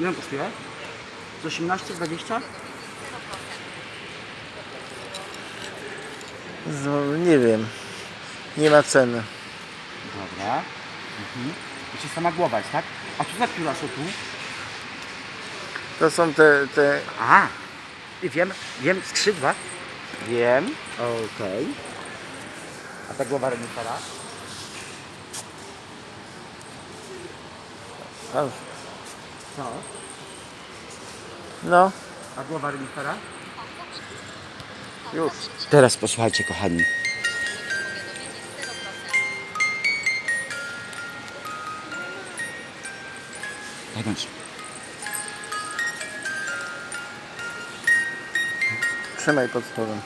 Ile kosztuje? Z 18, 20? No, nie wiem. Nie ma ceny. Dobra. Mhm. Jeszcze sama głowa jest, tak? A co za pióra są tu? To są te, te A, i wiem, wiem, skrzydła. Wiem, okej. A ta głowa renifera? a, Co? no, A głowa renifera? już. Teraz posłuchajcie, kochani. Wewnątrz. Trzymaj pod spodem.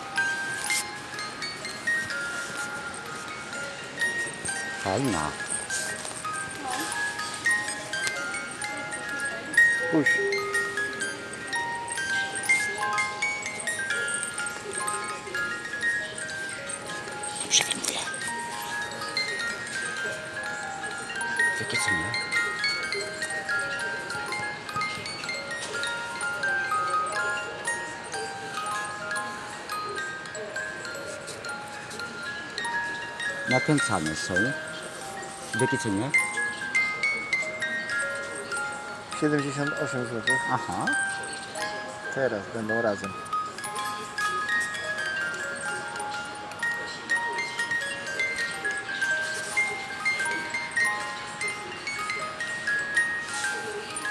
Fajna. Puść. Dobrze filmuję. W jakie cenie? Nakręcane są. W jakie cenie? 78 zł. Aha. Teraz będą razem.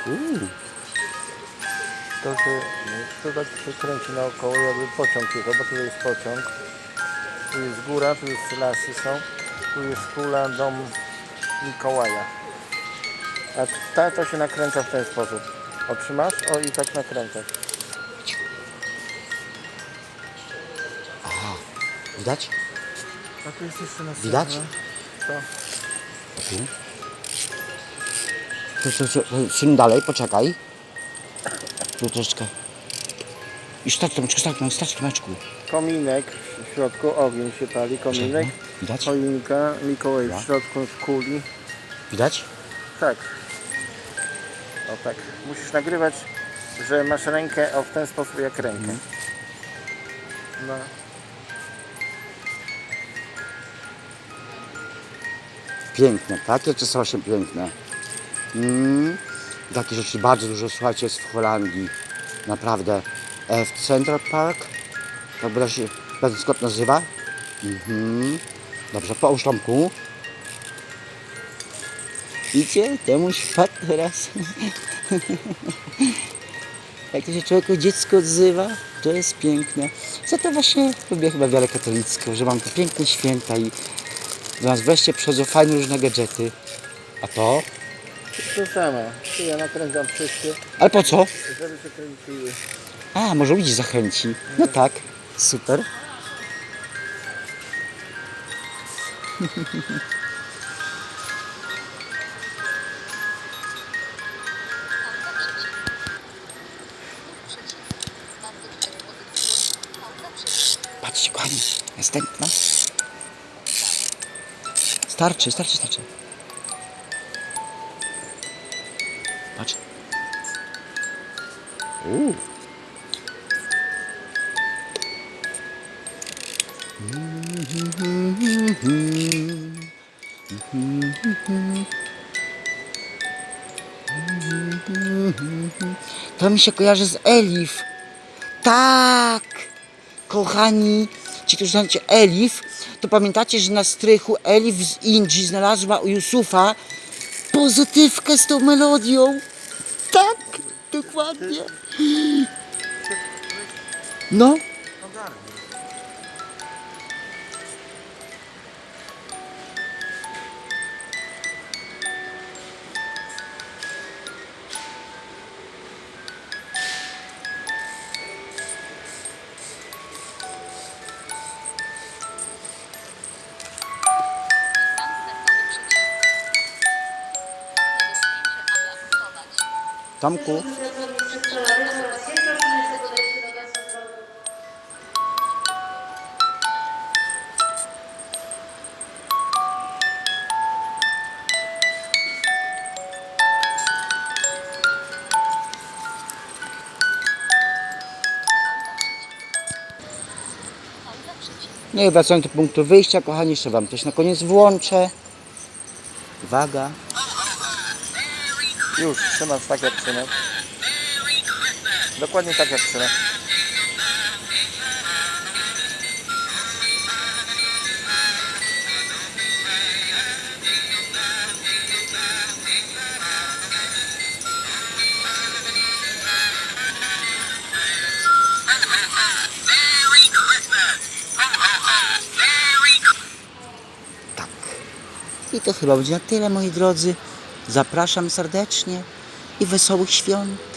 Uuu. To się, to tak się kręci naokoło, jakby pociąg jechał, bo tu jest pociąg. Tu jest góra, tu jest lasy są. Tu jest kula, dom Mikołaja. A ta to się nakręca w ten sposób. Otrzymasz? O i tak nakręcasz. Widać? A tu jest jeszcze następna. Widać? To. Tu. To, to, to, to syn dalej, poczekaj. Tu troszeczkę. I stać, Tomeczku, stać, no, stać, Tomeczku. Kominek w środku, ogień się pali, kominek. Widać? Choinka, Mikołaj w środku w kuli. Widać? Tak. O tak. Musisz nagrywać, że masz rękę o w ten sposób jak rękę. No. Piękne, takie czy są się piękne. Mm, takie rzeczy bardzo dużo, słuchajcie, jest w Holandii. Naprawdę. E, w Central Park. To się ten skąd nazywa? Mhm. Dobrze, połóż Tomku. Idzie, temuś wpadł teraz. Jak to się człowieku dziecko odzywa, to jest piękne. Za to właśnie lubię chyba wiarę katolicką, że mam te piękne święta i do nas wreszcie przychodzą fajne różne gadżety. A to? To samo. Ja nakręcam wszystkie, Ale po co? żeby się kręciły. A, może ludzi zachęci. No tak, super. Patrzcie, kochani, następna. Starczy, starczy, starczy. Patrz. Uuu. To mi się kojarzy z Elif. Tak! Kochani, ci, którzy znacie Elif, to pamiętacie, że na strychu Elif z Indii znalazła u Yusufa pozytywkę z tą melodią. Tak, dokładnie. No. Tomku. No i wracając do punktu wyjścia, kochani, jeszcze Wam coś na koniec włączę. Uwaga. Już, trzymasz tak jak trzymam. Dokładnie tak jak trzymam. Tak. I to chyba będzie na tyle, moi drodzy. Zapraszam serdecznie i wesołych świąt.